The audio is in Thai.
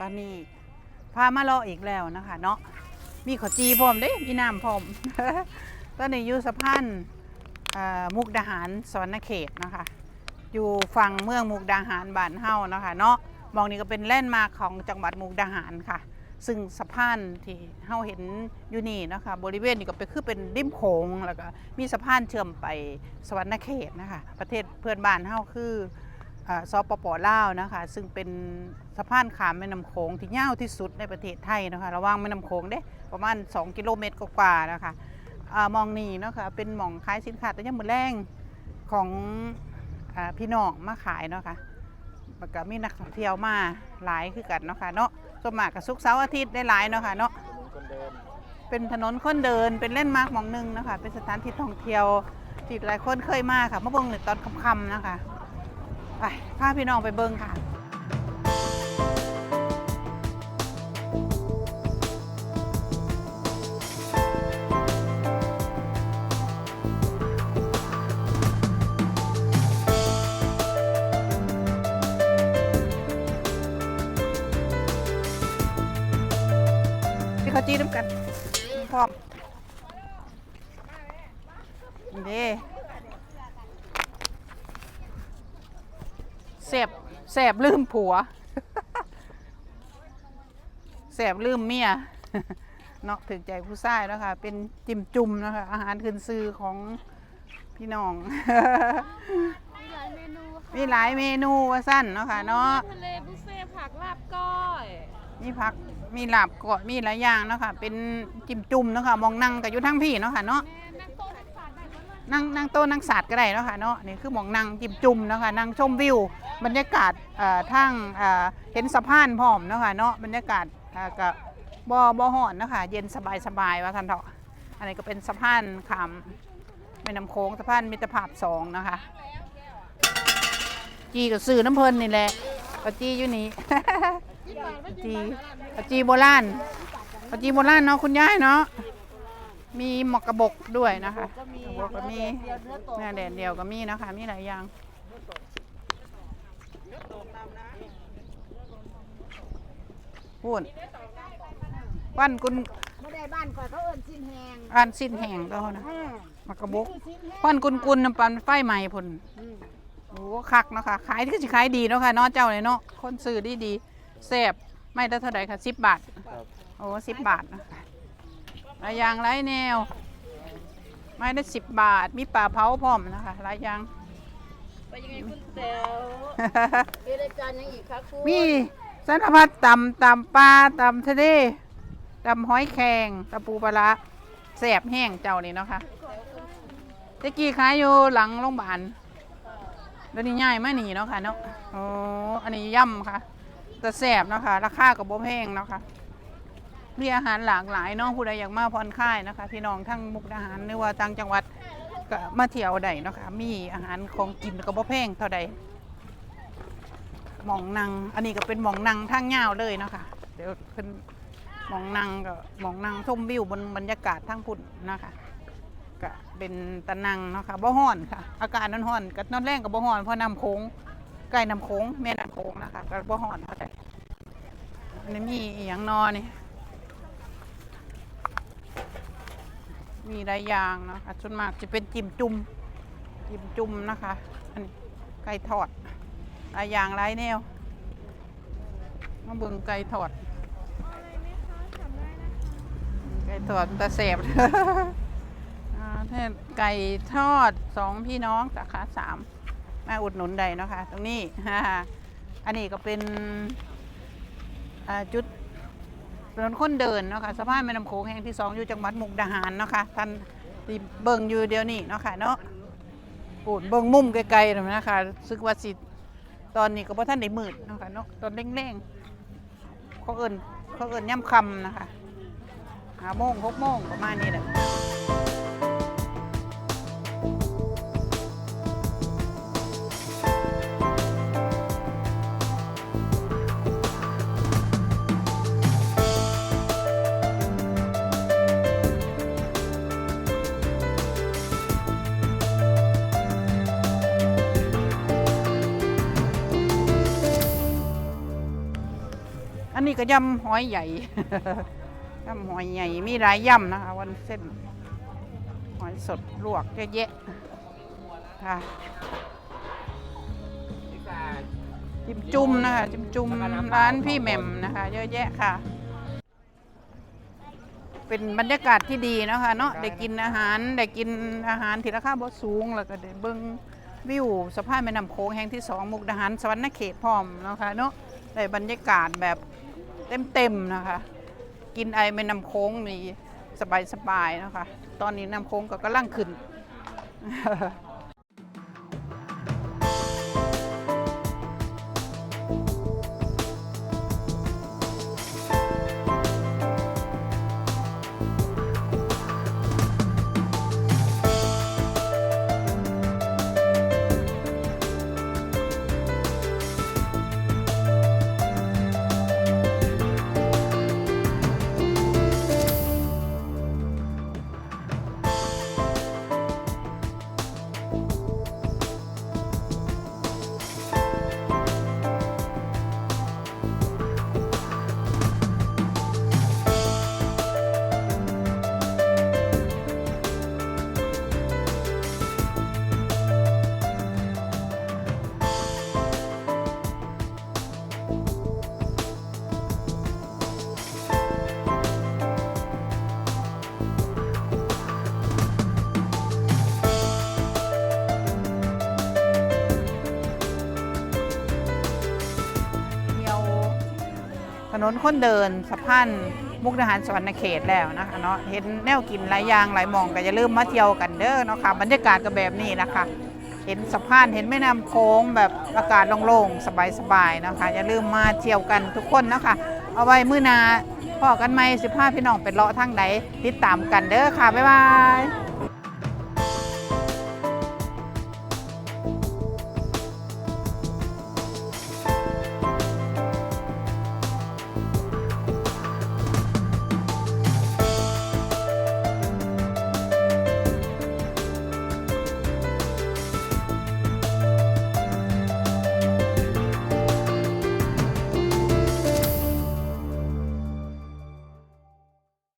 ตอนนี้พามาเลาะอีกแล้วนะคะ เนาะมีขาวจีพร้อมเด้มีน้ำพร้อมตอนนี้อยู่สะพานมุกดาหารสวรรณเขตนะคะ อยู่ฝั่งเมืองมุกดาหารบ้านเฮานะคะ เนาะมองนี่ก็เป็นแลนด์มาร์คของจังหวัดมุกดาหารค่ะ ซึ่งสะพานที่เฮาเห็นอยู่นี่นะคะ บริเวณนี้ก็เป็นคือเป็นริมโขงแล้วก็มีสะพานเชื่อมไปสวรรณเขตนะคะ ประเทศเพื่อนบ้านเฮาคือ สปปลาวนะคะซึ่งเป็นสะพานขามแม่น้ำโขงที่ยาวที่สุดในประเทศไทยนะคะระหว่างแม่น้ำโขงเด้ประมาณ 2 กิโลเมตรกว่าๆนะคะอมองนี่นะคะเป็นหม่องขายสินค้าแต่ยังมือแรงของอพี่น้องมาขายเนาะค่ะแล้วก็มีนักท่องเที่ยวมาหลายคือกันเนาะค่ะเนาะสมากกับสุกเสาร์อาทิตย์ได้หลายเนาะค่ะเนาะเป็นถนนคนเดินเป็นเล่นมาร์กมองหนึ่งนะคะเป็นสถานที่ท่องเที่ยวที่หลายคนเคยมาค่ะมาเบิ่งในตอนค่ำๆนะคะ ไปพาพี่น้องไปเบิ่งค่ะพี่เขาจี้น้ำกันพร้อมเด้ แสบแสบลืมผัวแสบลืมเมียเนาะถึงใจผู้ชายแล้วค่ะ เป็นจิ้มจุ่มนะคะ อาหารขึ้นซื้อของพี่น้อง มีหลายเมนูค่ะมีหลายเมนูว่าสั้นเนาะค่ะเนาะ ทะเลบุฟเฟ่ต์ผักลาบก้อยมีผัก มีลาบกอดมีหลายอย่างเนาะค่ะ เป็นจิ้มจุ่มเนาะค่ะ มองนั่งกับอยู่ทั้งพี่เนาะค่ะเนาะ แม่นั่งโต๊ะ นั่งนั่งโต๊ะนั่งศาสตร์ก็ได้เนาะค่ะเนาะนี่คือหมองนั่งจิ้มจุ่มเนาะค่ะนั่งชมวิว บรรยากาศเอ่อทางเอ่อเห็นสะพานพร้อมเนาะค่ะเนาะบรรยากาศเอ่อก็บ่บ่ฮ้อนเนาะค่ะเย็นสบายสบายว่าท่านเถาะอันนี้ก็เป็นสะพานขามแม่น้ำโค้งสะพานมิตรภาพสองนะคะจีก็ซื้อน้ำเพลินนี่แหละปะจีอยู่นี่ปะจีปะจีโบราณปะจีโบราณเนาะคุณยายเนาะ มีหมอกกระบกด้วยนะคะหมอกกระบกก็มีเนื้อแดดเดียวก็มีนะคะ มีหลายอย่างพูดวันกุนไม่ได้บ้านก่อนเขาเอิ้นสิ้นแหงอันสิ้นแห้งก็นะอ่าหมอกกระบกสิ้นแหงควันกุนกุนน้ำปันไฟใหม่พุ่น อืมโอ้คักเนาะค่ะ ขายที่สิขายดีเนาะค่ะเนาะเจ้าเลยเนาะ คนซื้อดีดีๆแซ่บไม่ได้เท่าไหร่ค่ะสิบบาท โอ้สิบบาทนะหลาย อย่างหลายแนว ไม่ได้สิบบาท มีปลาเผาพร้อมนะคะหลายอย่าง ไปยังไงคุณแต๋วมีรายการยังอีกคะคุณมีสารพัดตำตำปลาตำทะเลตำหอยแครงตำปูปลาร้าแซ่บแห้งเจ้านี่เนาะค่ะตะกี้ขายอยู่หลังโรงพยาบาลแล้วนี่ง่ายมานี่เนาะค่ะเนาะโอ้อันนี้ย่ำค่ะ แต่แซ่บเนาะค่ะ ราคากับบ่แพงเนาะค่ะ มีอาหารหลากหลายเน้องผู้ใดอยากมาผ่อนคลายนะคะ พี่น้องทั้งมุกดาหารหรือว่าต่างจังหวัดก็มาเที่ยวได้เนาะคะ มีอาหารของกินก็บ่แพงเท่าใดหมองนังอันนี้ก็เป็นหมองนังทางยาเลยเนาะคะเดี๋ยวขึ้นหมองนังก็หมองนังชมวิวบนบรรยากาศทั้งพุ่นนะคะก็เป็นตะนังเนาะค่ะบ่ฮ้อนค่ะ อากาศนั่นฮ้อนก็นอนแรงก็บ่ฮ้อนเพราะน้ำโขงใกล้น้ำโขงแม่น้ำโขงนะคะก็บ่ฮ้อนเท่าใดอันนี้มีอย่างนอนี่ มีหลายอย่างนะคะส่วนมากจะเป็นจิ้มจุ่มจิ้มจุ่มนะคะอันนี้ไก่ทอดหลายอย่างหลายแนวมาเบิ่งไก่ทอดไก่ทอดตะแสบแท่ไก่ทอดสองพี่น้องสาขาสามมาอุดหนุนใดเนาะคะตรงนี้อันนี้ก็เป็นอาจุด ถนนคนเดินเนาะค่ะสะพานแม่น้ำโขงแห่งที่สองอยู่จังหวัดมุกดาหารเนาะค่ะท่านที่เบิ่งอยู่เดียวนี้เนาะค่ะเนาะปูดเบิ่งมุมไกลๆหน่อยนะคะซึกว่าสิตอนนี้ก็บ่ท่านได้มืดเนาะค่ะเนาะตอนเร่งๆเขาเอิ้นเขาเอิ้นย่ำคำนะคะห้าโมงหกโมงประมาณนี้แหละ อันนี้ก็ยำหอยใหญ่ ยำหอยใหญ่ มีหลายยำนะคะ วันเส้น หอยสดลวกเยอะแยะค่ะจิ้มจุ่มนะคะ จิ้มจุ่มร้านพี่แหม่มนะคะ เยอะแยะค่ะ เป็นบรรยากาศที่ดีนะคะเนาะได้กินอาหารได้กินอาหารที่ราคาบ่สูงแล้วก็ได้เบิ่งวิวสะพานแม่น้ำโขงแห่งที่สองมุกดาหารสวรรณเขตพร้อมนะคะเนาะได้บรรยากาศแบบ เต็มๆนะคะ กินไอแม่น้ำโค้งนี่สบายๆนะคะ ตอนนี้น้ำโค้งก็กำลังขึ้น นคนเดินสะพานมุกดาหารสวรรณเขตแล้วนะคะเนาะเห็นแนวกินหลายอย่างหลายมองก็อย่าลืมมาเที่ยวกันเด้อเนาะค่ะบรรยากาศก็แบบนี้นะคะเห็นสะพานเห็นแม่น้ำโค้งแบบอากาศโล่งๆสบายๆนะคะอย่าลืมมาเที่ยวกันทุกคนนะคะเอาไว้มื้อนาพ่อกันไหมสิพาพี่น้องไปเลาะทางไหนติดตามกันเด้อค่ะบ๊ายบาย